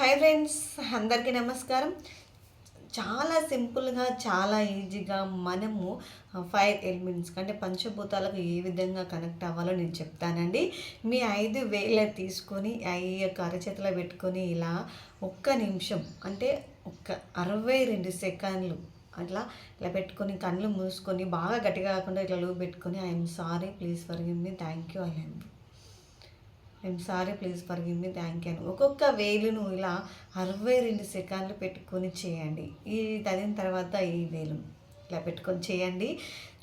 Hi friends అందరికీ నమస్కారం. చాలా సింపుల్గా చాలా ఈజీగా మనము ఫైవ్ ఎలిమెంట్స్ అంటే పంచభూతాలకు ఏ విధంగా కనెక్ట్ అవ్వాలో నేను చెప్తానండి. మీ ఐదు వేల తీసుకొని ఐ యొక్క అరచేతిలో పెట్టుకొని ఇలా ఒక్క నిమిషం అంటే ఒక్క అరవై రెండు సెకండ్లు అట్లా ఇలా పెట్టుకొని కళ్ళు మూసుకొని బాగా గట్టిగా కాకుండా ఇట్లా లూ పెట్టుకొని I'm sorry please for me thank you I love I'm sorry please forgive me thank you ఒక్కొక్క వేలును ఇలా అరవై రెండు సెకండ్లు పెట్టుకొని చేయండి. ఈ తగిన తర్వాత ఈ వేలు. ఇలా పెట్టుకొని చేయండి.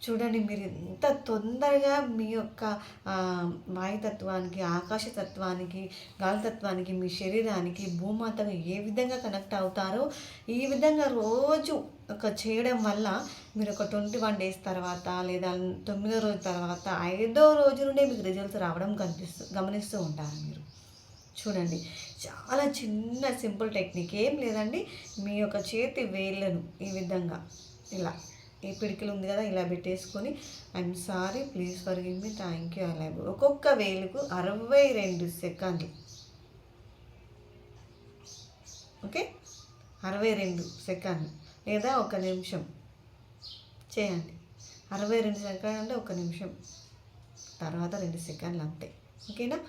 చూడండి మీరు ఎంత తొందరగా మీ యొక్క వాయుతత్వానికి ఆకాశతత్వానికి గాలితత్వానికి మీ శరీరానికి భూమాతకు ఏ విధంగా కనెక్ట్ అవుతారో ఈ విధంగా రోజు ఒక చేయడం వల్ల మీరు ఒక ట్వంటీ వన్ డేస్ తర్వాత లేదా తొమ్మిదో రోజు తర్వాత ఐదో రోజు నుండే మీకు రిజల్ట్స్ రావడం కనిపిస్తూ గమనిస్తూ ఉంటారు మీరు. చూడండి చాలా చిన్న సింపుల్ టెక్నిక్ ఏం లేదండి. మీ యొక్క చేతి వేళ్ళను ఈ విధంగా ఇలా ఈ పిడికిలు ఉంది కదా ఇలా పెట్టేసుకొని I'm sorry please forgive me thank you అలా ఒక్కొక్క వేలుకు అరవై రెండు సెకండ్లు. ఓకే? అరవై రెండు సెకండ్లు. లేదా ఒక నిమిషం. చేయండి. అరవై రెండు సెకండ్లు అంటే ఒక నిమిషం. తర్వాత రెండు సెకండ్లు అంతే. ఓకేనా?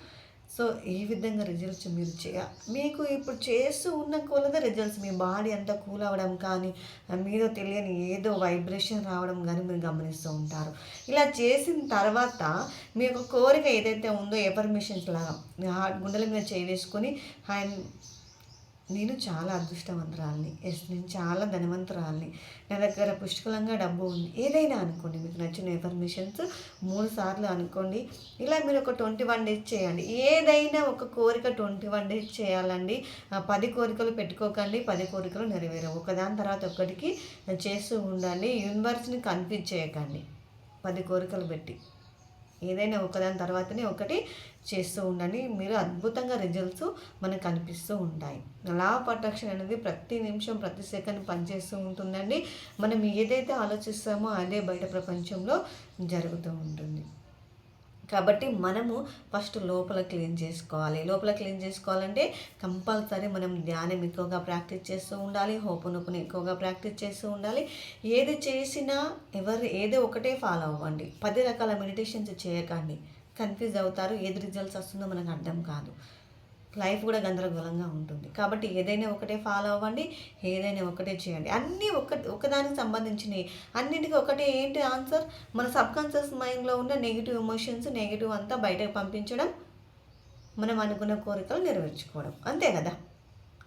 సో ఈ విధంగా రిజల్ట్స్ మీరు చేయ మీకు ఇప్పుడు చేస్తూ ఉన్న కొలద రిజల్ట్స్ మీ బాడీ అంతా కూల్ అవ్వడం కానీ మీద తెలియని ఏదో వైబ్రేషన్ రావడం కానీ మీరు గమనిస్తూ ఉంటారు. ఇలా చేసిన తర్వాత మీ యొక్క కోరిక ఏదైతే ఉందో ఎఫర్మేషన్స్ లాగా గుండెల మీద చేయి వేసుకొని ఆయన నేను చాలా అదృష్టవంతురాలని. ఎస్ నేను చాలా ధనవంతురాలని. నా దగ్గర పుష్కలంగా డబ్బు ఉంది. ఏదైనా అనుకోండి మీకు నచ్చిన ఇన్ఫర్మేషన్స్ మూడు సార్లు అనుకోండి. ఇలా మీరు ఒక ట్వంటీ వన్ డేస్ చేయండి. ఏదైనా ఒక కోరిక ట్వంటీ వన్ డేస్ చేయాలండి. పది కోరికలు పెట్టుకోకండి. పది కోరికలు నెరవేరవు. ఒకదాని తర్వాత ఒకటికి చేస్తూ ఉండండి. యూనివర్స్ని కన్ఫ్యూజ్ చేయకండి. పది కోరికలు పెట్టి. ఏదైనా ఒకదాని తర్వాతనే ఒకటి చేస్తూ ఉండండి. మీరు అద్భుతంగా రిజల్ట్స్ మనకు కనిపిస్తూ ఉంటాయి. లా ఆఫ్ అట్రాక్షన్ అనేది ప్రతి నిమిషం ప్రతి సెకండ్ పనిచేస్తూ ఉంటుందండి. మనం ఏదైతే ఆలోచిస్తామో అదే బయట ప్రపంచంలో జరుగుతూ ఉంటుంది. కాబట్టి మనము ఫస్ట్ లోపల క్లీన్ చేసుకోవాలి. లోపల క్లీన్ చేసుకోవాలంటే కంపల్సరీ మనం ధ్యానం ఎక్కువగా ప్రాక్టీస్ చేస్తూ ఉండాలి. హోపునొప్పుని ఎక్కువగా ప్రాక్టీస్ చేస్తూ ఉండాలి. ఏది చేసినా ఎవరు ఏదో ఒకటే ఫాలో అవ్వండి. పది రకాల మెడిటేషన్స్ చేయకండి. కన్ఫ్యూజ్ అవుతారు. ఏది రిజల్ట్స్ వస్తుందో మనకు అర్థం కాదు. లైఫ్ కూడా గందరగోళంగా ఉంటుంది. కాబట్టి ఏదైనా ఒకటే ఫాలో అవ్వండి ఏదైనా ఒకటే చేయండి. అన్నీ ఒక ఒకదానికి సంబంధించినవి అన్నింటికి ఒకటే ఏంటి ఆన్సర్? మన సబ్కాన్షియస్ మైండ్లో ఉన్న నెగిటివ్ ఎమోషన్స్ నెగిటివ్ అంతా బయటకు పంపించడం మనం అనుకున్న కోరికలు నెరవేర్చుకోవడం. అంతే కదా?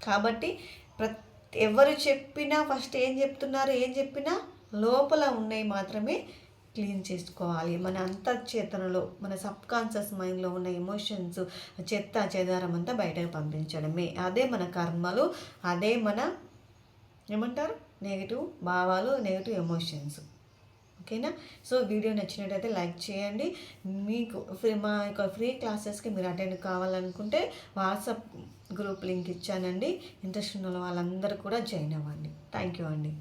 కాబట్టి ప్రతి ఎవరు చెప్పినా ఫస్ట్ ఏం చెప్తున్నారు ఏం చెప్పినా లోపల ఉన్నాయి మాత్రమే క్లీన్ చేసుకోవాలి. మన అంతర్చేతనలో మన సబ్ కాన్షియస్ మైండ్లో ఉన్న ఎమోషన్స్ చెత్త చెదారం అంతా బయటకు పంపించడమే. అదే మన కర్మలు అదే మన ఏమంటారు? నెగిటివ్ భావాలు నెగిటివ్ ఎమోషన్స్. ఓకేనా? సో వీడియో నచ్చినట్టయితే లైక్ చేయండి. మీకు ఫ్రీ మా యొక్క ఫ్రీ క్లాసెస్కి మీరు అటెండ్ కావాలనుకుంటే వాట్సాప్ గ్రూప్ లింక్ ఇచ్చానండి. ఇంట్రెస్ట్ ఉన్న వాళ్ళందరూ కూడా జాయిన్ అవ్వండి. థ్యాంక్ యూ అండి.